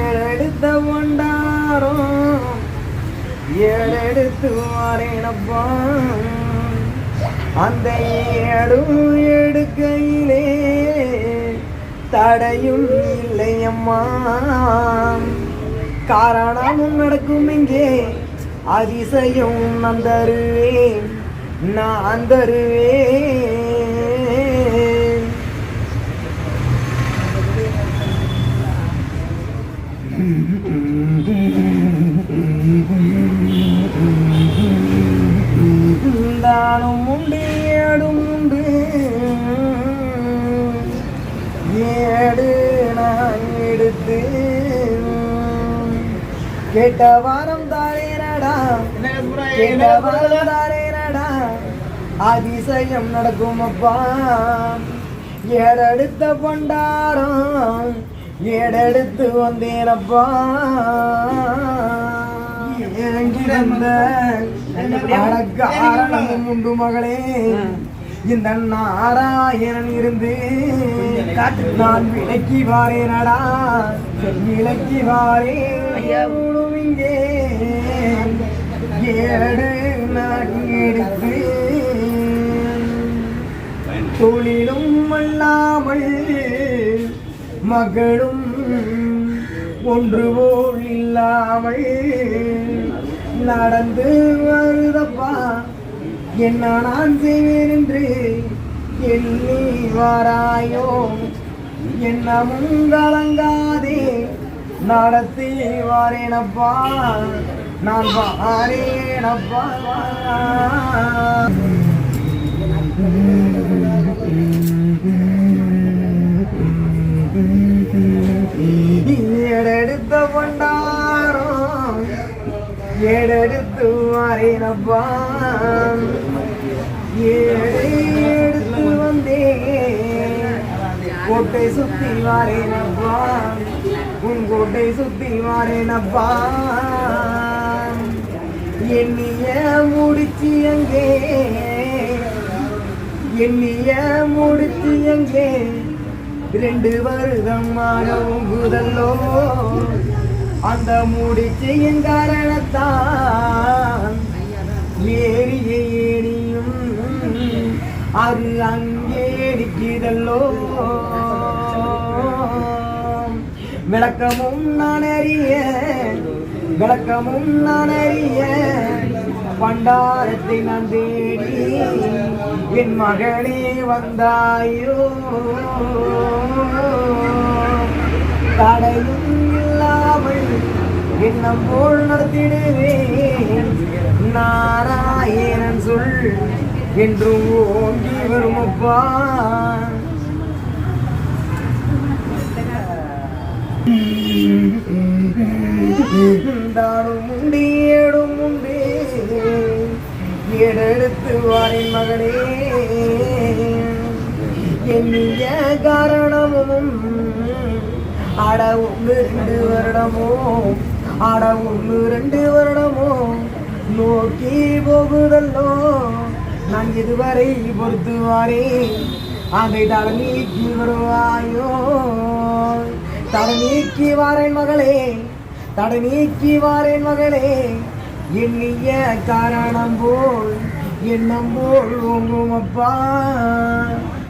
ஏழெடுத்த கொண்டாரம் ஏழெடுத்து வாரேனப்பா அந்த ஏடும் எடுக்கையிலே தடையும் இல்லையம்மா காரணமும் நடக்கும் இங்கே அதிசயம் நான் தருவேன் நான் தருவேன். கேட்ட வாரம் தாரேனடா கேட்ட வாரம் தாரேனடா அதிசயம் நடக்கும் அப்பா. ஏடெடுத்த பண்டாரம் ஏடெடுத்து வந்தேனப்பா ஏங்கிருந்த காரணமும் உண்டு மகளே. இந்த நாராயணன் இருந்து நான் விலக்கி வாரேனடா. விலக்கி வாரேன் இங்கே. ஏடு நான் எடுத்து தொழிலும் அல்லாமல் மகளும் ஒன்று போல் இல்லாமல் நடந்து வருதப்பா. என்ன நான் செய்வேன் என்று எண்ணி வாராயோ? என்னமும் கலங்காதே நடத்தி வாரேனப்பா. நான் வாரேனப்பா. ஏடெடுத்து மாறினப்பா. எடுத்து வந்தே கோட்டை சுத்தி மாறினப்பா. உன் கோட்டை சுத்தி மாறினப்பா. எண்ணிய முடிச்சு அங்கே எண்ணிய முடிச்சு அங்கே ரெண்டு வருடமாக புதல்லோ. அந்த முடிச்சு எங்கார காரணத்தான் ஏறிய ஏனியும் அது அங்கே நிற்கிறதல்லோ. விளக்கமும் நான் அறிய விளக்கமும் நான் அறிய பண்டாரத்தை நான் தேடி என் மகனே வந்தாயோ. தடையும் இல்லாமல் எண்ணம் போல் நடத்திடுவேன் நாராயணன் சொல் என்றும் ஓங்கி வருமப்பா தானும் உண்டு ஏடும் உண்டு ஏடெடுத்து வாரின் மகனே எண்ணிய காரணமும் அட ஒன்று ரெண்டு வருடமோ ஆட ஒன்று ரெண்டு வருடமோ நோக்கி போகுதல்லோ. நான் இதுவரை பொறுத்துவாரே அதை தலை வருவாயோ? தடை வாரேன் மகளே தடநீக்கி வாரேன் மகளே. எண்ணிய காரணம் போல் எண்ணம் போல் ஓங்கும் அப்பா.